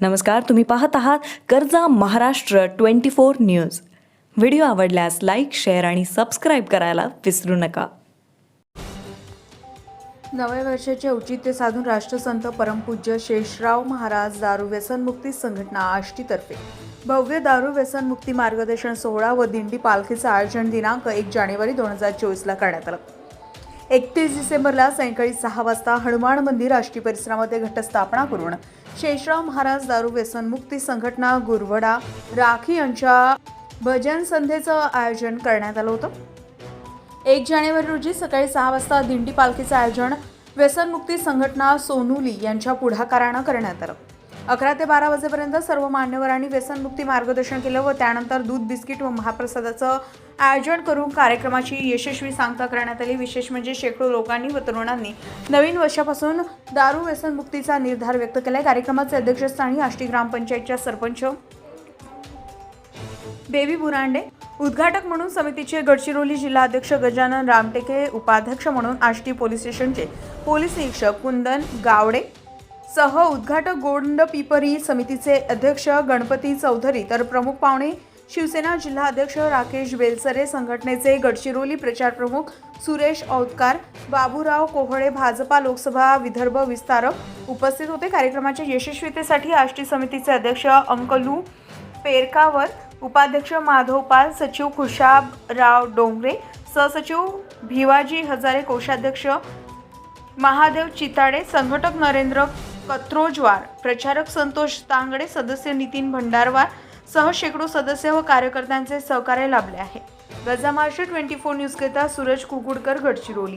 नमस्कार तुम्ही पाहत आहात कर्जा Maharashtra twenty four news. Video आवडल्यास लाईक शेअर आणि सबस्क्राईब करायला विसरू नका. नव्या वर्षाचे औचित्य साधून राष्ट्रसंत परमपूज्य शेषराव महाराज दारू व्यसनमुक्ती संघटना आष्टीतर्फे. भव्य दारू व्यसनमुक्ती मार्गदर्शन सोहळा व दिंडी पालखीचं आयोजन दिनांक एक जानेवारी दोन हजार चोवीसला करण्यात आलं. एकतीस डिसेंबरला सायंकाळी सहा वाजता हनुमान मंदिर आष्टी परिसरामध्ये घटस्थापना करून शेषराव महाराज दारू व्यसनमुक्ती संघटना गुरवडा राखी यांच्या भजन संध्येचं आयोजन करण्यात आलं होतं. एक जानेवारी रोजी सकाळी सहा वाजता दिंडी पालखीचं आयोजन व्यसनमुक्ती संघटना सोनुली यांच्या पुढाकारानं करण्यात आलं. अकरा ते बारा वाजेपर्यंत सर्व मान्यवरांनी व्यसनमुक्ती मार्गदर्शन केलं व त्यानंतर दूध बिस्किट व महाप्रसादाचं आयोजन करून कार्यक्रमाची यशस्वी सांगता करण्यात आली. विशेष म्हणजे शेकडो लोकांनी व तरुणांनी नवीन वर्षापासून दारू व्यसनमुक्तीचा निर्धार व्यक्त केलाय. कार्यक्रमाचे अध्यक्षस्थानी आष्टी ग्रामपंचायतच्या सरपंच बेबी बुरांडे उद्घाटक म्हणून समितीचे गडचिरोली जिल्हा अध्यक्ष गजानन रामटेके उपाध्यक्ष म्हणून आष्टी पोलीस स्टेशनचे पोलीस निरीक्षक कुंदन गावडे सह उद्घाटक गोंड पिपरी समितीचे अध्यक्ष गणपती चौधरी तर प्रमुख पाहुणे शिवसेना जिल्हाध्यक्ष राकेश बेलसरे संघटनेचे गडचिरोली प्रचार प्रमुख सुरेश औतकार बाबूराव कोहळे भाजपा लोकसभा विदर्भ विस्तारक उपस्थित होते. कार्यक्रमाच्या यशस्वीतेसाठी आष्टी समितीचे अध्यक्ष अंकलू पेरकावर उपाध्यक्ष माधव पाल सचिव खुशाबराव डोंगरे सहसचिव भिवाजी हजारे कोषाध्यक्ष महादेव चिताडे संघटक नरेंद्र कत्रोजवार प्रचारक संतोष तांगडे सदस्य नितीन भंडारवार सह शेकडो सदस्य व कार्यकर्त्यांचे सहकार्य लाभले आहे. गजा महाराष्ट्र ट्वेंटी फोर न्यूजकरिता सूरज कुकुडकर गडचिरोली.